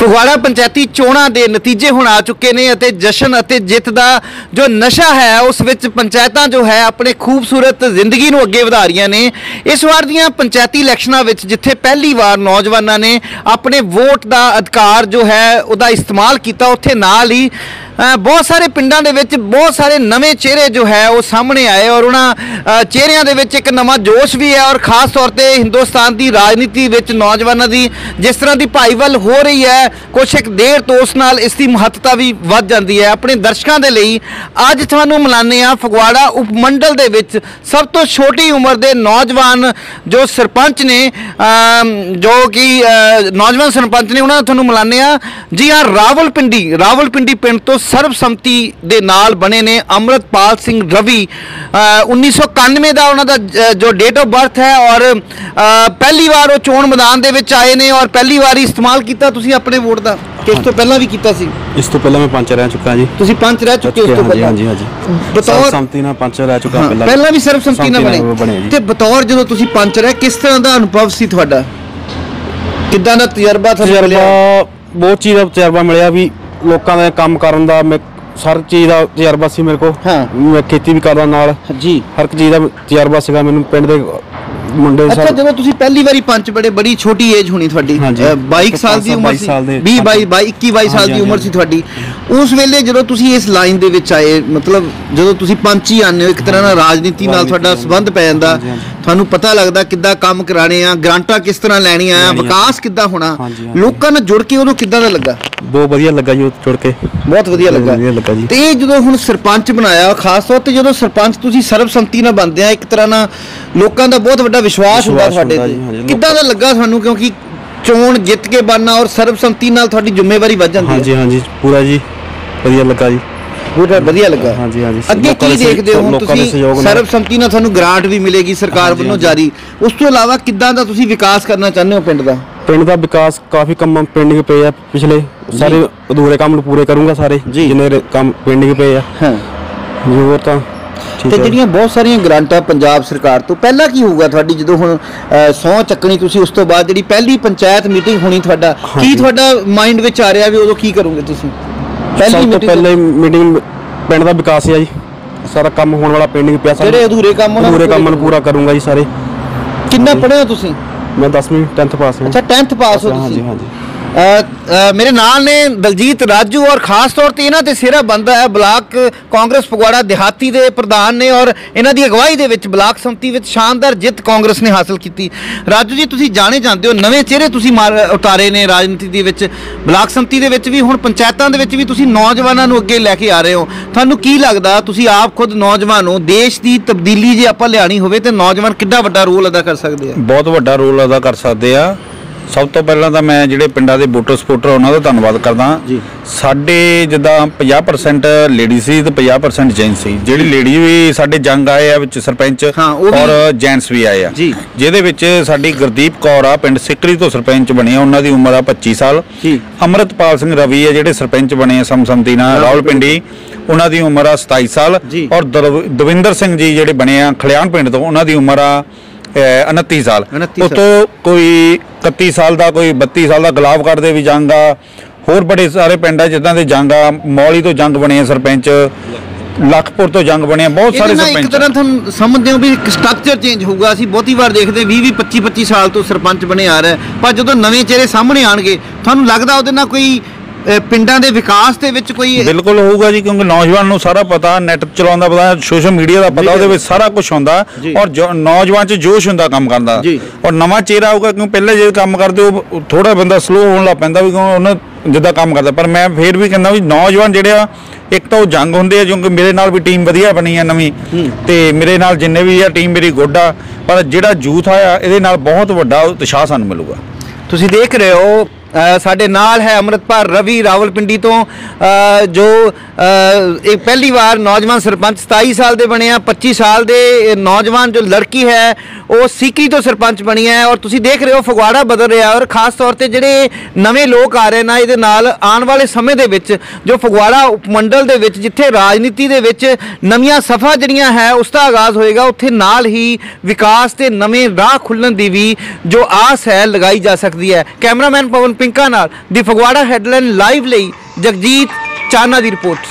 ਫਗਵਾੜਾ ਪੰਚਾਇਤੀ ਚੋਣਾਂ ਦੇ ਨਤੀਜੇ ਹੁਣ ਆ ਚੁੱਕੇ ਨੇ ਅਤੇ ਜਸ਼ਨ ਅਤੇ ਜਿੱਤ ਦਾ ਜੋ ਨਸ਼ਾ ਹੈ, ਉਸ ਵਿੱਚ ਪੰਚਾਇਤਾਂ ਜੋ ਹੈ, ਆਪਣੇ ਖੂਬਸੂਰਤ ਜ਼ਿੰਦਗੀ ਨੂੰ ਅੱਗੇ ਵਧਾ ਰਹੀਆਂ ਨੇ। ਇਸ ਵਾਰ ਦੀਆਂ ਪੰਚਾਇਤੀ ਇਲੈਕਸ਼ਨਾਂ ਵਿੱਚ ਜਿੱਥੇ ਪਹਿਲੀ ਵਾਰ ਨੌਜਵਾਨਾਂ ਨੇ ਆਪਣੇ ਵੋਟ ਦਾ ਅਧਿਕਾਰ ਜੋ ਹੈ, ਉਹਦਾ ਇਸਤੇਮਾਲ ਕੀਤਾ, ਉੱਥੇ ਨਾਲ ਹੀ ਬਹੁਤ ਸਾਰੇ ਪਿੰਡਾਂ ਦੇ ਵਿੱਚ ਬਹੁਤ ਸਾਰੇ ਨਵੇਂ ਚਿਹਰੇ ਜੋ ਹੈ ਉਹ ਸਾਹਮਣੇ ਆਏ ਔਰ ਉਹਨਾਂ ਚਿਹਰਿਆਂ ਦੇ ਵਿੱਚ ਇੱਕ ਨਵਾਂ ਜੋਸ਼ ਵੀ ਹੈ ਔਰ ਖਾਸ ਤੌਰ ਤੇ ਹਿੰਦੁਸਤਾਨ ਦੀ ਰਾਜਨੀਤੀ ਵਿੱਚ ਨੌਜਵਾਨਾਂ ਦੀ ਜਿਸ ਤਰ੍ਹਾਂ ਦੀ ਭਾਈਵਾਲ ਹੋ ਰਹੀ ਹੈ, ਕੁਛ ਇੱਕ ਦੇਰ ਤੋਂ ਉਸ ਨਾਲ ਇਸ ਦੀ ਮਹੱਤਤਾ ਵੀ ਵੱਧ ਜਾਂਦੀ ਹੈ। ਆਪਣੇ ਦਰਸ਼ਕਾਂ ਦੇ ਲਈ ਅੱਜ ਤੁਹਾਨੂੰ ਮਿਲਾਨੇ ਆ ਫਗਵਾੜਾ ਉਪ ਮੰਡਲ ਦੇ ਵਿੱਚ ਸਭ ਤੋਂ ਛੋਟੀ ਉਮਰ ਦੇ ਨੌਜਵਾਨ ਜੋ ਸਰਪੰਚ ਨੇ ਜੋ ਕਿ ਨੌਜਵਾਨ ਸਰਪੰਚ ਨੇ, ਉਹਨਾਂ ਤੁਹਾਨੂੰ ਮਿਲਾਨੇ ਆ ਜੀ ਹਾਂ, ਰਾਵਲਪਿੰਡੀ ਰਾਵਲਪਿੰਡੀ ਪਿੰਡ ਤੋਂ ਸਰਬਸੰਮਤੀ ਦੇ ਨਾਲ ਬਣੇ ਨੇ ਅਮਰਤਪਾਲ ਸਿੰਘ ਰਵੀ। ਅ, 1991 ਦਾ ਉਹਨਾਂ ਦਾ ਜ- ਡੇਟ ਆਫ ਬਰਥ ਹੈ ਔਰ ਪਹਿਲੀ ਵਾਰ ਉਹ ਚੋਣ ਮੈਦਾਨ ਦੇ ਵਿੱਚ ਆਏ ਨੇ ਔਰ ਪਹਿਲੀ ਵਾਰ ਇਸਤੇਮਾਲ ਕੀਤਾ ਤੁਸੀਂ ਆਪਣੇ ਵੋਟ ਦਾ ਕਿ ਇਸ ਤੋਂ ਪਹਿਲਾਂ ਵੀ ਕੀਤਾ ਸੀ? ਇਸ ਤੋਂ ਪਹਿਲਾਂ ਮੈਂ ਪੰਚ ਰਹਿ ਚੁੱਕਾ ਜੀ। ਤੁਸੀਂ ਪੰਚ ਰਹਿ ਚੁੱਕੇ ਉਸ ਤੋਂ ਪਹਿਲਾਂ? ਹਾਂਜੀ ਹਾਂਜੀ। ਬਤੌਰ ਸੰਮਤੀ ਨਾਲ ਪੰਚ ਰਹਿ ਚੁੱਕਾ ਪਹਿਲਾਂ ਪਹਿਲਾਂ ਵੀ ਸਰਬਸੰਮਤੀ ਨਾਲ ਬਣੇ। ਤੇ ਬਤੌਰ ਜਦੋਂ ਤੁਸੀਂ ਪੰਚ ਰਹੇ ਕਿਸ ਤਰ੍ਹਾਂ ਦਾ ਅਨੁਭਵ ਸੀ ਤੁਹਾਡਾ? ਕਿੱਦਾਂ ਦਾ ਤਜਰਬਾ ਤੁਹਾਨੂੰ ਮਿਲਿਆ? ਬਹੁਤ ਚੀਜ਼ ਦਾ ਤਜਰਬਾ ਮਿਲਿਆ ਵੀ ਲੋਕਾਂ ਦਾ ਕੰਮ ਕਰਨ ਦਾ ਹਰ ਚੀਜ਼ ਦਾ ਤਜਰਬਾ ਸੀ ਮੇਰੇ ਕੋਲ ਹਾਂ। ਮੈਂ ਖੇਤੀ ਵੀ ਕਰਦਾ ਨਾਲ ਜੀ ਹਰ ਇੱਕ ਚੀਜ਼ ਦਾ ਤਜਰਬਾ ਸੀਗਾ ਮੈਨੂੰ ਪਿੰਡ ਦੇ ਮੁੰਡੇ ਅੱਛਾ ਸਭ ਜਦੋਂ ਤੁਸੀਂ ਪਹਿਲੀ ਵਾਰੀ ਪੰਚ ਬੜੇ ਬੜੀ ਛੋਟੀ ਏਜ ਹੋਣੀ ਤੁਹਾਡੀ ਹਾਂਜੀ। ਅ, 22 ਸਾਲ ਦੀ ਉਮਰ 22 ਸੀ ਸਾਲ ਦੇ 20 22 22 21 22 ਸਾਲ ਦੀ ਉਮਰ। ਸੀ ਤੁਹਾਡੀ ਉਸ ਵੇਲੇ ਜਦੋਂ ਤੁਸੀਂ ਇਸ ਲਾਈਨ ਦੇ ਵਿੱਚ ਆਏ ਮਤਲਬ ਜਦੋਂ ਤੁਸੀਂ ਪੰਚ ਹੀ ਆਨੇ ਹੋ ਇੱਕ ਤਰ੍ਹਾਂ ਨਾਲ ਰਾਜਨੀਤੀ ਨਾਲ ਤੁਹਾਡਾ। ਸੰਬੰਧ ਪੈ ਜਾਂਦਾ। ਤੁਹਾਨੂੰ ਪਤਾ ਲੱਗਦਾ ਕਿੱਦਾਂ ਕੰਮ ਕਰਾਣੇ ਆ ਗ੍ਰਾਂਟਾਂ ਕਿਸ ਤਰ੍ਹਾਂ ਲੈਣੀਆਂ ਆ। ਵਿਕਾਸ ਕਿੱਦਾਂ ਹੋਣਾ। ਲੋਕਾਂ ਨਾਲ ਜੁੜ ਕੇ ਉਦੋਂ ਕਿੱਦਾਂ ਦਾ ਲੱਗਾ? ਬਹੁਤ ਵਧੀਆ ਲੱਗਾ ਜੀ ਜੁੜ ਕੇ। ਬਹੁਤ ਵਧੀਆ ਲੱਗਾ। ਤੇ ਇਹ ਜਦੋਂ ਹੁਣ ਸਰਪੰਚ ਬਣਾਇਆ ਖਾਸ ਤੌਰ ਤੇ ਜਦੋਂ ਸਰਪੰਚ ਤੁਸੀਂ ਸਰਬਸੰਮਤੀ ਨਾਲ ਬਣਦੇ ਆ ਇੱਕ ਤਰ੍ਹਾਂ ਨਾਲ ਲੋਕਾਂ ਦਾ ਬਹੁਤ ਵੱਡਾ ਵਿਸ਼ਵਾਸ ਹੁੰਦਾ ਤੁਹਾਡੇ ਤੇ। ਕਿੱਦਾਂ ਦਾ ਲੱਗਾ ਤੁਹਾਨੂੰ ਕਿਉਂਕਿ ਚੋਣ ਜਿੱਤ ਕੇ ਬਣਨਾ ਔਰ ਸਰਬਸੰਮਤੀ ਨਾਲ ਤੁਹਾਡੀ ਜ਼ਿੰਮੇਵਾਰੀ ਵੱਧ ਜਾਂਦੀ ਹੈ। ਹਾਂਜੀ ਹਾਂਜੀ। ਪੂਰਾ ਜੀ। ਵਧੀਆ ਲੱਗਾ ਜੀ। ਪੂਰਾ ਵਧੀਆ ਲੱਗਾ ਹਾਂਜੀ, ਹਾਂਜੀ। ਅੱਗੇ ਕੀ ਦੇਖਦੇ ਹੋ ਤੁਸੀਂ। ਸਰਬਸੰਮਤੀ ਨਾਲ ਤੁਹਾਨੂੰ ਗ੍ਰਾਂਟ ਵੀ ਮਿਲੇਗੀ ਸਰਕਾਰ ਵੱਲੋਂ। ਜਾਰੀ ਉਸ ਤੋਂ ਇਲਾਵਾ ਕਿੱਦਾਂ ਦਾ ਤੁਸੀਂ ਵਿਕਾਸ ਕਰਨਾ ਚਾਹੁੰਦੇ ਹੋ ਪਿੰਡ ਦਾ ਪਿੰਡ ਦਾ ਵਿਕਾਸ ਕਾਫੀ ਕੰਮ ਪੈਂਡਿੰਗ ਪਏ ਆ ਪਿਛਲੇ ਸਾਰੇ ਅਧੂਰੇ ਕੰਮ ਨੂੰ ਪੂਰੇ ਕਰੂੰਗਾ ਸਾਰੇ। ਜਿੰਨੇ ਕੰਮ ਪੈਂਡਿੰਗ ਪਏ ਆ ਹਾਂ ਜੀ ਹੋਰ ਤਾਂ ਤੇ ਜਿਹੜੀਆਂ ਬਹੁਤ ਸਾਰੀਆਂ ਗ੍ਰਾਂਟਾਂ ਪੰਜਾਬ ਸਰਕਾਰ ਤੋਂ ਪਹਿਲਾਂ ਕੀ ਹੋਊਗਾ ਤੁਹਾਡੀ ਜਦੋਂ ਹੁਣ ਸੌ ਚੱਕਣੀ ਤੁਸੀਂ ਉਸ ਤੋਂ ਬਾਅਦ ਜਿਹੜੀ ਪਹਿਲੀ ਪੰਚਾਇਤ ਮੀਟਿੰਗ ਹੋਣੀ ਤੁਹਾਡਾ ਕੀ। ਤੁਹਾਡਾ ਮਾਈਂਡ ਵਿੱਚ ਆ ਰਿਹਾ ਵੀ ਉਦੋਂ ਕੀ ਕਰੋਗੇ ਤੁਸੀਂ ਸਭ ਤੋਂ meeting ਪਹਿਲੇ ਮੀਟਿੰਗ ਪਿੰਡ ਦਾ ਵਿਕਾਸ ਹੈ ਜੀ। ਸਾਰਾ ਕੰਮ ਹੋਣ ਵਾਲਾ ਪੈਂਡਿੰਗ ਪਿਆ ਸਾਰਾ ਜਿਹੜੇ ਅਧੂਰੇ ਕੰਮ ਉਹਨਾਂ ਪੂਰੇ ਕੰਮ ਨੂੰ ਪੂਰਾ ਕਰੂੰਗਾ ਜੀ ਸਾਰੇ। ਕਿੰਨਾ ਪੜ੍ਹੇ ਹੋ ਤੁਸੀਂ? ਮੈਂ 10ਵੀਂ 10th ਪਾਸ ਹਾਂ ਅੱਛਾ 10th ਪਾਸ ਹੋ ਹਾਂਜੀ ਤੁਸੀਂ। ਹਾਂਜੀ ਅ, ਅ, ਮੇਰੇ ਨਾਲ ਨੇ ਦਲਜੀਤ ਰਾਜੂ ਔਰ ਖਾਸ ਤੌਰ ਤੇ ਇਹਨਾਂ ਤੇ ਸਿਹਰਾ ਬੰਦਾ ਹੈ ਬਲਾਕ ਕਾਂਗਰਸ ਫਗਵਾੜਾ ਦਿਹਾਤੀ ਦੇ ਪ੍ਰਧਾਨ ਨੇ ਔਰ ਇਹਨਾਂ ਦੀ ਅਗਵਾਈ ਦੇ ਵਿੱਚ ਬਲਾਕ ਸੰਮਤੀ ਵਿੱਚ ਸ਼ਾਨਦਾਰ ਜਿੱਤ ਕਾਂਗਰਸ ਨੇ ਹਾਸਲ ਕੀਤੀ। ਰਾਜੂ ਜੀ, ਤੁਸੀਂ ਜਾਣੇ ਜਾਂਦੇ ਹੋ, ਨਵੇਂ ਚਿਹਰੇ ਤੁਸੀਂ ਮਾਰ- ਉਤਾਰੇ ਨੇ ਰਾਜਨੀਤੀ ਦੇ ਵਿੱਚ। ਬਲਾਕ ਸੰਮਤੀ ਦੇ ਵਿੱਚ ਵੀ, ਹੁਣ ਪੰਚਾਇਤਾਂ ਦੇ ਵਿੱਚ ਵੀ ਤੁਸੀਂ ਨੌਜਵਾਨਾਂ ਨੂੰ ਅੱਗੇ ਲੈ ਕੇ ਆ ਰਹੇ ਹੋ। ਤੁਹਾਨੂੰ ਕੀ ਲੱਗਦਾ, ਤੁਸੀਂ ਆਪ ਖੁਦ ਨੌਜਵਾਨ ਹੋ, ਦੇਸ਼ ਦੀ ਤਬਦੀਲੀ ਜੇ ਆਪਾਂ ਲਿਆਣੀ ਹੋਵੇ ਤੇ ਨੌਜਵਾਨ ਕਿੱਡਾ ਵੱਡਾ ਰੋਲ ਅਦਾ ਕਰ ਸਕਦੇ ਆ? ਬਹੁਤ ਵੱਡਾ ਰੋਲ ਅਦਾ ਕਰ ਸਕਦੇ ਆ। ਸਭ ਤੋਂ ਪਹਿਲਾਂ ਤਾਂ ਮੈਂ ਜਿਹੜੇ ਪਿੰਡਾਂ ਦੇ ਵੋਟਰ ਸਪੋਰਟਰ ਉਹਨਾਂ ਦਾ ਧੰਨਵਾਦ ਕਰਦਾ ਜੀ। ਸਾਡੇ ਜਿੱਦਾਂ 50% ਲੇਡੀ ਸੀ ਤੇ 50% ਜੈਂਟਸ ਸੀ ਜਿਹੜੀ ਲੇਡੀ ਵੀ ਸਾਡੇ ਜੰਗ ਆਏ ਆ ਵਿੱਚ ਸਰਪੰਚ ਹਾਂ, ਉਹ ਵੀ- ਔਰ ਜੈਂਟਸ ਵੀ ਆਏ ਆ। ਜਿਹਦੇ ਵਿੱਚ ਸਾਡੀ ਗੁਰਦੀਪ ਕੌਰ ਆ ਪਿੰਡ ਸਿੱਕਰੀ ਤੋਂ ਸਰਪੰਚ ਬਣੀ ਆ ਉਹਨਾਂ ਦੀ ਉਮਰ ਆ 25 ਸਾਲ ਜੀ। ਅਮਰਤਪਾਲ ਸਿੰਘ ਰਵੀ ਆ ਜਿਹੜੇ ਸਰਪੰਚ ਬਣੇ ਆ ਸਮਸੰਤੀ ਨਾਲ ਰਾਵਲਪਿੰਡੀ ਉਹਨਾਂ ਦੀ ਉਮਰ ਆ 27 ਸਾਲ। ਔਰ ਦਵਿੰਦਰ ਸਿੰਘ ਜੀ ਜਿਹੜੇ ਬਣੇ ਆ ਖਲਿਆਣ ਪਿੰਡ ਤੋਂ ਉਹਨਾਂ ਦੀ ਉਮਰ ਆ 29 ਸਾਲ। 29 ਸਾਲ। ਉਤੋਂ ਕੋਈ 31 ਸਾਲ ਦਾ ਕੋਈ 32 ਸਾਲ ਦਾ ਗੁਲਾਬਗੜ੍ਹ ਦੇ ਵੀ ਜੰਗ ਆ। ਹੋਰ ਬੜੇ ਸਾਰੇ ਪਿੰਡ ਆ ਜਿੱਦਾਂ ਦੇ ਜੰਗ ਆ। ਮੌਲੀ ਤੋਂ ਜੰਗ ਬਣੇ ਸਰਪੰਚ। ਲਖਪੁਰ ਤੋਂ ਜੰਗ ਬਣੇ ਆ। ਬਹੁਤ ਸਾਰੇ ਨਾਲ ਇੱਕ ਸਰਪੰਚ ਤਰ੍ਹਾਂ ਤੁਹਾਨੂੰ ਸਮਝਦੇ ਹੋ ਵੀ ਇੱਕ ਸਟਰਕਚਰ ਚੇਂਜ ਹੋਊਗਾ। ਅਸੀਂ ਬਹੁਤੀ ਵਾਰ ਦੇਖਦੇ 20 20 25 25 ਸਾਲ ਤੋਂ ਸਰਪੰਚ ਬਣੇ ਆ ਰਿਹਾ। ਪਰ ਜਦੋਂ ਨਵੇਂ ਚਿਹਰੇ ਸਾਹਮਣੇ ਆਣਗੇ ਤੁਹਾਨੂੰ ਲੱਗਦਾ ਉਹਦੇ ਨਾਲ ਕੋਈ ਪਿੰਡਾਂ ਦੇ ਵਿਕਾਸ ਦੇ ਵਿੱਚ ਕੋਈ ਬਿਲਕੁਲ ਹੋਊਗਾ ਜੀ ਕਿਉਂਕਿ ਨੌਜਵਾਨ ਨੂੰ ਸਾਰਾ ਪਤਾ ਨੈਟ ਚਲਾਉਣ ਦਾ ਪਤਾ ਸੋਸ਼ਲ ਮੀਡੀਆ ਦਾ ਪਤਾ ਉਹਦੇ ਵਿੱਚ ਸਾਰਾ ਕੁਝ ਹੁੰਦਾ। ਔਰ ਨੌਜਵਾਨ 'ਚ ਜੋਸ਼ ਹੁੰਦਾ ਕੰਮ ਕਰਨ ਦਾ। ਜੀ। ਔਰ ਨਵਾਂ ਚਿਹਰਾ ਆਊਗਾ ਕਿਉਂਕਿ ਪਹਿਲੇ ਜੇ ਕੰਮ ਕਰਦੇ ਉਹ ਥੋੜਾ ਬੰਦਾ ਸਲੋ ਹੋਣ ਲੱਗ ਪੈਂਦਾ ਵੀ ਉਹਨਾਂ ਜਿੱਦਾਂ ਕੰਮ ਕਰਦਾ। ਪਰ ਮੈਂ ਫੇਰ ਵੀ ਕਹਿੰਦਾ ਵੀ ਨੌਜਵਾਨ ਜਿਹੜੇ ਆ ਇੱਕ ਤਾਂ ਉਹ ਜੰਗ ਹੁੰਦੇ ਆ ਕਿਉਂਕਿ ਮੇਰੇ ਨਾਲ ਵੀ ਟੀਮ ਵਧੀਆ ਬਣੀ ਆ ਨਵੀਂ। ਤੇ ਮੇਰੇ ਨਾਲ ਜਿੰਨੇ ਵੀ ਆ ਟੀਮ ਮੇਰੀ ਗੁੱਡ ਆ। ਪਰ ਜਿਹੜਾ ਯੂਥ ਆ ਇਹਦੇ ਨਾਲ ਬਹੁਤ ਵੱਡਾ ਉਤਸ਼ਾਹ ਸਾਨੂੰ ਮਿਲੂਗਾ। ਤੁਸੀਂ ਦੇਖ ਰਹੇ ਹੋ ਸਾਡੇ ਨਾਲ ਹੈ ਅਮਰਤਪਾਲ ਰਵੀ ਰਾਵਲਪਿੰਡੀ ਤੋਂ। ਜੋ ਇਹ ਪਹਿਲੀ ਵਾਰ ਨੌਜਵਾਨ ਸਰਪੰਚ 27 ਸਾਲ ਦੇ ਬਣੇ ਆ 25 ਸਾਲ ਦੇ ਨੌਜਵਾਨ ਜੋ ਲੜਕੀ ਹੈ, ਉਹ ਸੀਕੀ ਤੋਂ ਸਰਪੰਚ ਬਣੀ ਹੈ ਔਰ ਤੁਸੀਂ ਦੇਖ ਰਹੇ ਹੋ ਫਗਵਾੜਾ ਬਦਲ ਰਿਹਾ ਔਰ ਖਾਸ ਤੌਰ ਤੇ ਜਿਹੜੇ ਨਵੇਂ ਲੋਕ ਆ ਰਹੇ ਨੇ ਇਹਦੇ ਨਾਲ ਆਉਣ ਵਾਲੇ ਸਮੇਂ ਦੇ ਵਿੱਚ ਜੋ ਫਗਵਾੜਾ ਉਪਮੰਡਲ ਦੇ ਵਿੱਚ ਜਿੱਥੇ ਰਾਜਨੀਤੀ ਦੇ ਵਿੱਚ ਨਵੀਆਂ ਸਫਾ ਜਿਹੜੀਆਂ ਹੈ, ਉਸ ਦਾ ਆਗਾਜ਼ ਹੋਏਗਾ, ਉੱਥੇ ਨਾਲ ਹੀ ਵਿਕਾਸ ਤੇ ਨਵੇਂ ਰਾਹ ਖੁੱਲਣ ਦੀ ਵੀ ਜੋ ਆਸ ਹੈ ਲਗਾਈ ਜਾ ਸਕਦੀ ਹੈ। ਕੈਮਰਾਮੈਨ ਪਵਨ ਪਿੰਕਾ ਨਾਲ ਦੀ ਫਗਵਾੜਾ ਹੈਡਲਾਈਨ ਲਾਈਵ ਲਈ ਜਗਜੀਤ ਚਾਨਾ ਦੀ ਰਿਪੋਰਟ।